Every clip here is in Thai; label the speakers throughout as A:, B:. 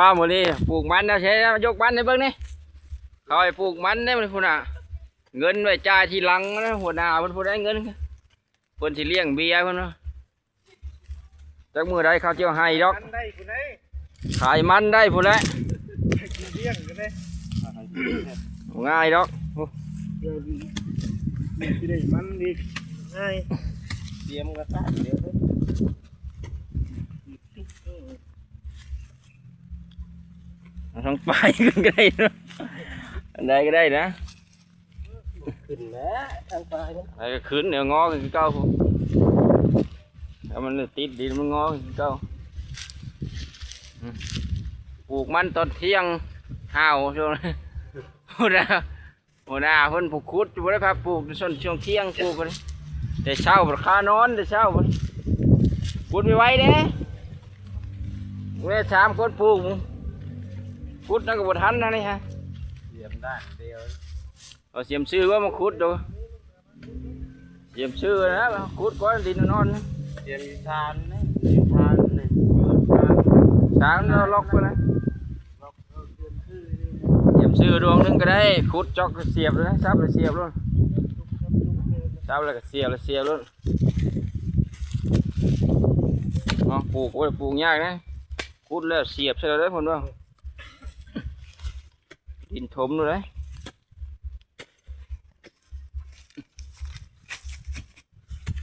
A: ว่าหมดนี่ปลูกมันนะใช่ยกมันในเบื้องนี่เขาให้ปลูกมันได้มันพูดน่ะ เงินไว้จ่ายทีหลังนะหัวหน้ามันพูดได้เงินเพิ่นสิเลี้ยงเบียร์เพิ่นเนาะจากมือใดเขาเจียวให้ดอก
B: มันได้คุณได้
A: ขายมันได้พูดแล้ว
B: กินเลี้ยงกันได้
A: ง่ายดอก
B: เดี๋ยวดีที่ได้มันดีง่ายเตรียมกระตะเดี๋ยว เด้อ
A: เอาทั้งไปขึ้นก็ได้เนาะอันใดก็ได้นะ
B: ขึ้นแล้วทางปลายมัน
A: ไอ้ก็ขึ้นเดี๋ยวงอคือเก่าถ้ามันติดดินมันงอคือเก่าปลูกมันตอนเที่ยงห้าวช่วงนั้นหัวหน้าหัวหน้าเพิ่นผูกคุดอยู่บ่ได้ครับปลูกช่วงช่วงเที่ยงปลูกกันแต่เช้าบ่ค่านอนแต่เช้าพุ่นขุดไม่ไหวเด้เว้ยสามคนปลูก ขุดนั่นก็บ่ทันนะนี่ฮะ
B: เตรียมด้านเดียว
A: เอาเสียมชื่อว่ามาขุดดูเสียมชื่อนะขุดก้อนดินนอนนะ
B: เตรียมทานนะเตรียมทานเลยทาน
A: สามเราล็อกไปนะ
B: ล็อกเอาเตรียมชื่อนี่
A: เสียมชื่อดวงหนึงก็ได้ขุดจอกก็เสียบเลยนะซับเลยเสียบเลยซับแล้วก็เสียบเลยเสียบเลยอ๋อปลูกไว้ปลูกยากนะขุดแล้วเสียบใช่เลยคนว่า ดินถมเลย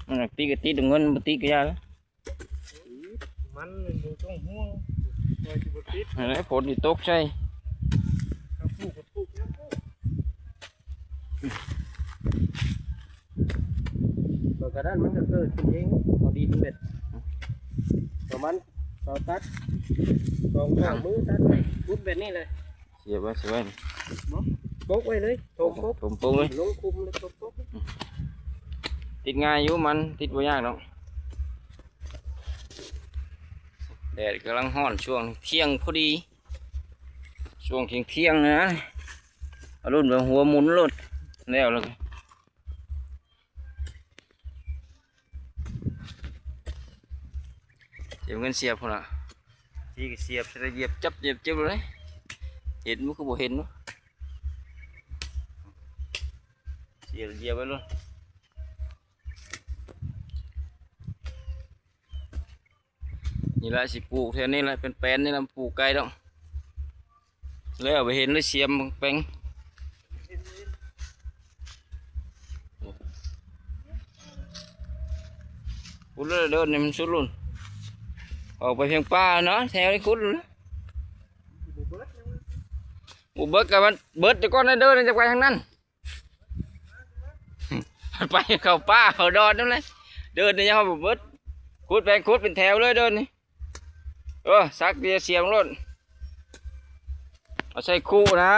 A: มันตีก็ตีตรงเงินบ่ตีก็ยากแล้ว
B: มันมันบ่ต้องห่วงอยสิบ่ติด
A: เห็นไหมฝนที่ตกใช่
B: ปกระด้านมันก็เกิดขึ้นเองพอดีเบ็ดประมาณเราตัดสองข้างมือตัดไว้พุดแบบนี้เลย
A: เสียบไว้เสียบไว้
B: ปกไว้เลยโถมปก
A: ถมปุ้งเลย
B: ลงคุมเลยโถมปก
A: ติดง่ายอยู่มันติดบ่ยากหรอกแดดกำลังห้อนช่วงเที่ยงพอดี ช่วงเที่ยงเที่ยงๆนะเอารุ่นแบบหัวหมุนรถแล้วแล้วก็เสียบเงินเสียบพุ่นอะที่ก็เสียบเสียเหยียบจับเหยียบจับเลย เห็นมั้ยคือบ่เห็นมั้ยเสียเยียบไว้เลยนี่แหละสิปลูกแถวนี้แหละเป็นแปลนนี่แหละปลูกไกลดอกเลยเอาไปเห็นเลยเสียมแปลงคุดเลยเดินนี่มันสุดลุ่นออกไปเพียงป่าเนาะแถวนี้คุดเลย บุเบิดกับมันเบิดจะก้อนนเดินจะไปทางนั้นไปเข้าป่าเขาดอนนั่นเลยเดินนี่ยังเขาบุเบิดคุดแปลงคุดเป็นแถวเลยเดินนี่เออซักเดียวเสียงรถเอาใส่คู่นะ